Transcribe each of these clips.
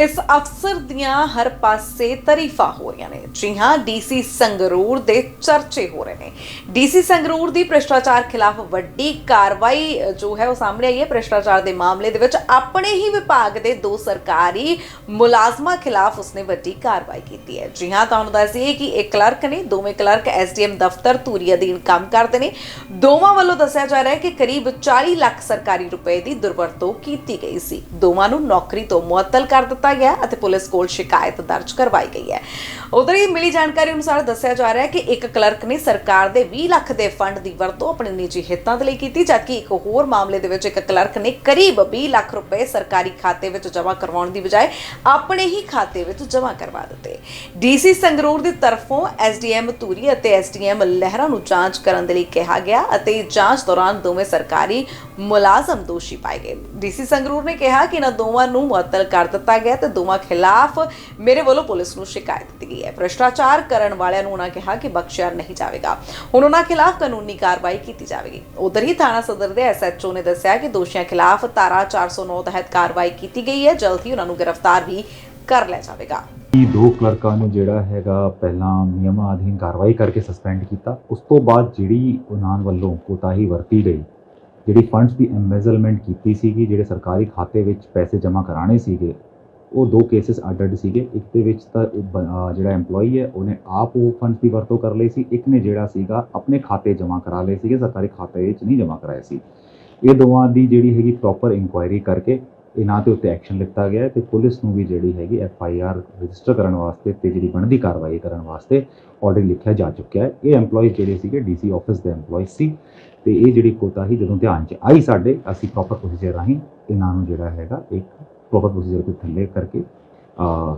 ਇਸ ਅਫਸਰ ਦੀਆਂ ਹਰ ਪਾਸੇ ਤਾਰੀਫਾਂ ਹੋ ਰਹੀਆਂ ਨੇ। ਜੀ ਹਾਂ ਡੀਸੀ ਸੰਗਰੂਰ ਦੇ ਚਰਚੇ ਹੋ ਰਹੇ ਨੇ। ਡੀਸੀ ਸੰਗਰੂਰ ਦੀ ਭ੍ਰਿਸ਼ਟਾਚਾਰ ਖਿਲਾਫ ਵੱਡੀ ਕਾਰਵਾਈ ਜੋ ਹੈ ਉਹ ਸਾਹਮਣੇ ਆਈ ਹੈ। ਭ੍ਰਿਸ਼ਟਾਚਾਰ ਦੇ ਮਾਮਲੇ ਦੇ ਵਿੱਚ ਆਪਣੇ ਹੀ ਵਿਭਾਗ ਦੇ ਦੋ ਸਰਕਾਰੀ ਮੁਲਾਜ਼ਮਾਂ ਖਿਲਾਫ ਉਸਨੇ ਵੱਡੀ ਕਾਰਵਾਈ ਕੀਤੀ ਹੈ। ਜੀ ਹਾਂ, ਤੁਹਾਨੂੰ ਦੱਸ ਦਈਏ ਕਿ ਇੱਕ ਕਲਰਕ ਨੇ, ਦੋਵੇਂ ਕਲਰਕ ਐਸਡੀਐਮ ਦਫ਼ਤਰ ਧੂਰੀ ਅਧੀਨ ਕੰਮ ਕਰਦੇ ਨੇ। ਦੋਵਾਂ ਵੱਲੋਂ ਦੱਸਿਆ ਜਾ ਰਿਹਾ ਹੈ ਕਿ ਕਰੀਬ 40 ਲੱਖ ਸਰਕਾਰੀ ਰੁਪਏ ਦੀ ਦੁਰਵਰਤੋਂ ਕੀਤੀ ਗਈ ਸੀ। ਦੋਵਾਂ ਨੂੰ ਨੌਕਰੀ ਤੋਂ ਮੁਅੱਤਲ ਕਰ ਦਿੱਤਾ ਗਿਆ ਅਤੇ ਪੁਲਿਸ ਕੋਲ ਸ਼ਿਕਾਇਤ ਦਰਜ ਕਰਵਾਈ ਗਈ ਹੈ। ਉਧਰ ਹੀ ਮਿਲੀ ਜਾਣਕਾਰੀ ਅਨੁਸਾਰ ਦੱਸਿਆ ਜਾ ਰਿਹਾ ਹੈ ਕਿ ਇੱਕ ਕਲਰਕ ਨੇ ਸਰਕਾਰ ਦੇ 20 ਲੱਖ ਦੇ ਫੰਡ ਦੀ ਵਰਤੋਂ ਆਪਣੇ ਨਿੱਜੀ ਹਿੱਤਾਂ ਦੇ ਲਈ ਕੀਤੀ, ਜਦਕਿ ਇੱਕ ਹੋਰ ਮਾਮਲੇ ਦੇ ਵਿੱਚ ਇੱਕ ਕਲਰਕ ਨੇ ਕਰੀਬ 20 ਲੱਖ ਰੁਪਏ ਸਰਕਾਰੀ ਖਾਤੇ ਵਿੱਚ ਜਮ੍ਹਾਂ ਕਰਵਾਉਣ ਦੀ ਬਜਾਏ ਆਪਣੇ ਹੀ ਖਾਤੇ ਵਿੱਚ ਜਮ੍ਹਾਂ ਕਰਵਾ ਦਿੱਤੇ। ਡੀਸੀ ਸੰਗਰੂਰ ਦੀ ਤਰਫੋਂ ਐਸਡੀਐਮ ਧੂਰੀ ਅਤੇ ਐਸਡੀਐਮ ਲਹਿਰਾ ਨੂੰ ਜਾਂਚ ਕਰਨ ਦੇ ਲਈ ਕਿਹਾ ਗਿਆ ਅਤੇ ਜਾਂਚ ਦੌਰਾਨ ਦੋਵੇਂ ਸਰਕਾਰੀ ਮੁਲਾਜ਼ਮ ਦੋਸ਼ੀ ਪਾਏ ਗਏ। ਡੀਸੀ ਸੰਗਰੂਰ ਨੇ ਕਿਹਾ ਕਿ ਇਹਨਾਂ ਦੋਵਾਂ ਨੂੰ ਮੁਅੱਤਲ ਕਰ ਦਿੱਤਾ ਗਿਆ ਤੇ ਦੋਵਾਂ ਖਿਲਾਫ ਮੇਰੇ ਵੱਲੋਂ ਪੁਲਿਸ ਨੂੰ ਸ਼ਿਕਾਇਤ ਦਿੱਤੀ ਗਈ ਹੈ। ਭ੍ਰਿਸ਼ਟਾਚਾਰ ਕਰਨ ਵਾਲਿਆਂ ਨੂੰ ਉਹਨਾਂ ਕਿਹਾ ਕਿ ਬਖਸ਼ਿਆ ਨਹੀਂ ਜਾਵੇਗਾ। ਹੁਣ ਉਹਨਾਂ ਖਿਲਾਫ ਕਾਨੂੰਨੀ ਕਾਰਵਾਈ ਕੀਤੀ ਜਾਵੇਗੀ। ਉਧਰ ਹੀ ਥਾਣਾ ਸਦਰ ਦੇ ਐਸਐਚਓ ਨੇ ਦੱਸਿਆ ਕਿ ਦੋਸ਼ੀਆਂ ਖਿਲਾਫ ਧਾਰਾ 409 ਤਹਿਤ ਕਾਰਵਾਈ ਕੀਤੀ ਗਈ ਹੈ। ਜਲਦ ਹੀ ਉਹਨਾਂ ਨੂੰ ਗ੍ਰਿਫਤਾਰ ਵੀ ਕਰ ਲਿਆ ਜਾਵੇਗਾ। ਕਿ ਦੋ ਕਲਰਕਾਂ ਨੂੰ ਜਿਹੜਾ ਹੈਗਾ ਪਹਿਲਾਂ ਨਿਯਮਾਂ ਅਧੀਨ ਕਾਰਵਾਈ ਕਰਕੇ ਸਸਪੈਂਡ ਕੀਤਾ, ਉਸ ਤੋਂ ਬਾਅਦ ਜਿਹੜੀ ਉਹਨਾਂ ਵੱਲੋਂ ਕੋਤਾਹੀ ਵਰਤੀ ਗਈ, ਜਿਹੜੀ ਫੰਡਸ ਦੀ ਐਮਬੈਜ਼ਲਮੈਂਟ ਕੀਤੀ ਸੀਗੀ, ਜਿਹੜੇ ਸਰਕਾਰੀ ਖਾਤੇ ਵਿੱਚ ਪੈਸੇ ਜਮ੍ਹਾਂ ਕਰਾਣੇ ਸੀਗੇ ਉਹ ਦੋ ਕੇਸਿਸ ਅੱਡ-ਅੱਡ ਸੀਗੇ। ਇੱਕ ਦੇ ਵਿੱਚ ਤਾਂ ਬ- ਜਿਹੜਾ EMPLOYEE ਹੈ, ਉਹਨੇ ਆਪ ਉਹ ਫੰਡਸ ਦੀ ਵਰਤੋਂ ਕਰ ਲਈ ਸੀ। ਇੱਕ ਨੇ ਜਿਹੜਾ ਸੀਗਾ, ਆਪਣੇ ਖਾਤੇ ਜਮ੍ਹਾਂ ਕਰਾ ਲਏ ਸੀਗੇ, ਸਰਕਾਰੀ ਖਾਤੇ ਵਿੱਚ ਨਹੀਂ ਜਮ੍ਹਾਂ ਕਰਾਏ ਸੀ। ਇਹ ਦੋਵਾਂ ਦੀ ਜਿਹੜੀ ਹੈਗੀ ਪ੍ਰੋਪਰ ਇਨਕੁਆਇਰੀ ਕਰਕੇ ਇਹਨਾਂ ਦੇ ਉੱਤੇ ਐਕਸ਼ਨ ਲਿੱਤਾ ਗਿਆ ਹੈ ਤੇ ਪੁਲਿਸ ਨੂੰ ਵੀ ਜਿਹੜੀ ਹੈਗੀ ਐਫ ਆਈ ਆਰ ਰਜਿਸਟਰ ਕਰਨ ਵਾਸਤੇ ਤੇ ਜਿਹੜੀ ਬਣਦੀ ਕਾਰਵਾਈ ਕਰਨ ਵਾਸਤੇ ਆਰਡਰ ਲਿਖਿਆ ਜਾ ਚੁੱਕਿਆ ਹੈ। ਇਹ EMPLOYEE ਜਿਹੜੇ ਸੀਗੇ? ਡੀਸੀ ਆਫਿਸ ਦੇ EMPLOYEE ਸੀ। ਤੇ ਇਹ ਜਿਹੜੀ ਕੋਤਾਹੀ ਜਦੋਂ ਧਿਆਨ 'ਚ ਆਈ ਸਾਡੇ, ਅਸੀਂ ਪ੍ਰੋਪਰ ਪ੍ਰੋਸੀਜਰ ਰਾਹੀਂ ਇਹਨਾਂ ਨੂੰ ਜਿਹੜਾ ਹੈਗਾ ਇੱਕ ਪ੍ਰੋਪਰ ਪ੍ਰੋਸੀਜਰ ਦੇ ਥੱਲੇ ਕਰਕੇ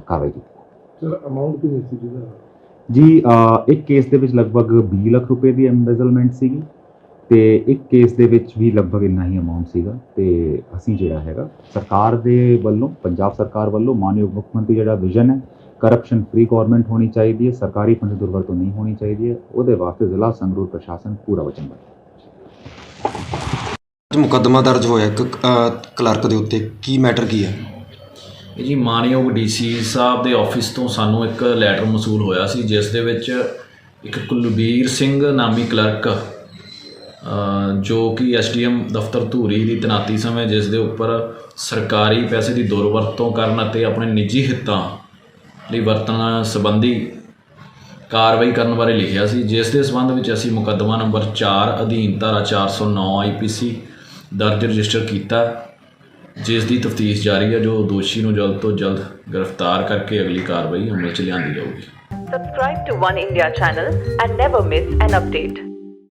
ਕਾਰਵਾਈ ਕੀਤੀ ਸਰ ਅਮਾਉਂਟ ਕਿੰਨੀ ਸੀ ਜਿਹਦਾ? ਜੀ ਇੱਕ ਕੇਸ ਦੇ ਵਿੱਚ ਲਗਭਗ 20 ਲੱਖ ਰੁਪਏ ਦੀ ਐਮਬੈਜ਼ਲਮੈਂਟ ਸੀਗੀ ਤੇ ਇੱਕ ਕੇਸ ਦੇ ਵਿੱਚ ਵੀ ਲਗਭਗ ਇੰਨਾ ਹੀ ਅਮਾਉਂਟ ਸੀਗਾ ਤੇ ਅਸੀਂ ਜਿਹੜਾ ਹੈਗਾ ਸਰਕਾਰ ਦੇ ਵੱਲੋਂ ਪੰਜਾਬ ਸਰਕਾਰ ਵੱਲੋਂ ਮਾਨਯੋਗ ਮੁੱਖ ਮੰਤਰੀ ਜਿਹੜਾ ਵਿਜ਼ਨ ਹੈ ਕਰਪਸ਼ਨ ਫ੍ਰੀ ਗਵਰਨਮੈਂਟ ਹੋਣੀ ਚਾਹੀਦੀ ਹੈ ਸਰਕਾਰੀ ਫੰਡ ਦੁਰਵਰਤੋਂ ਨਹੀਂ ਹੋਣੀ ਚਾਹੀਦੀ ਹੈ ਉਹਦੇ ਵਾਸਤੇ ਜ਼ਿਲ੍ਹਾ ਸੰਗਰੂਰ ਪ੍ਰਸ਼ਾਸਨ ਪੂਰਾ ਵਚਨਬੱਧ ਹੈ। ਮੁਕੱਦਮਾ ਦਰਜ ਹੋਇਆ ਇੱਕ ਅ, ਕਲਰਕ ਦੇ ਉੱਤੇ। ਕੀ ਮੈਟਰ ਕੀ ਹੈ? ਇਹ ਜੀ ਮਾਨਯੋਗ ਡੀਸੀ ਸਾਹਿਬ ਦੇ ਆਫਿਸ ਤੋਂ ਸਾਨੂੰ ਇੱਕ ਲੈਟਰ ਮਸੂਲ ਹੋਇਆ ਸੀ ਜਿਸ ਦੇ ਵਿੱਚ ਇੱਕ ਕੁਲਬੀਰ ਸਿੰਘ ਨਾਮੀ ਕਲਰਕ ਅ, ਜੋ ਕਿ ਐਸਡੀਐਮ ਦਫ਼ਤਰ ਧੂਰੀ ਦੀ ਤਨਾਤੀ ਸਮੇਂ ਜਿਸ ਦੇ ਉੱਪਰ ਸਰਕਾਰੀ ਪੈਸੇ ਦੀ ਦੁਰਵਰਤੋਂ ਕਰਨ ਅਤੇ ਆਪਣੇ ਨਿੱਜੀ ਹਿੱਤਾਂ ਲਈ ਵਰਤਣ ਸੰਬੰਧੀ ਕਾਰਵਾਈ ਕਰਨ ਬਾਰੇ ਲਿਖਿਆ ਸੀ ਜਿਸ ਦੇ ਸਬੰਧ ਵਿੱਚ ਅਸੀਂ ਮੁਕੱਦਮਾ ਨੰਬਰ 4 ਅਧੀਨ ਧਾਰਾ 409 ਆਈਪੀਸੀ ਦਰਜ ਰਜਿਸਟਰ ਕੀਤਾ, ਜਿਸ ਦੀ ਤਫਤੀਸ਼ ਜਾਰੀ ਹੈ, ਜੋ ਦੋਸ਼ੀ ਨੂੰ ਜਲਦ ਤੋਂ ਜਲਦ ਗ੍ਰਿਫਤਾਰ ਕਰਕੇ ਅਗਲੀ ਕਾਰਵਾਈ ਅਮਲ 'ਚ ਲਿਆਂਦੀ ਜਾਊਗੀ Subscribe to One India channel and never miss an update.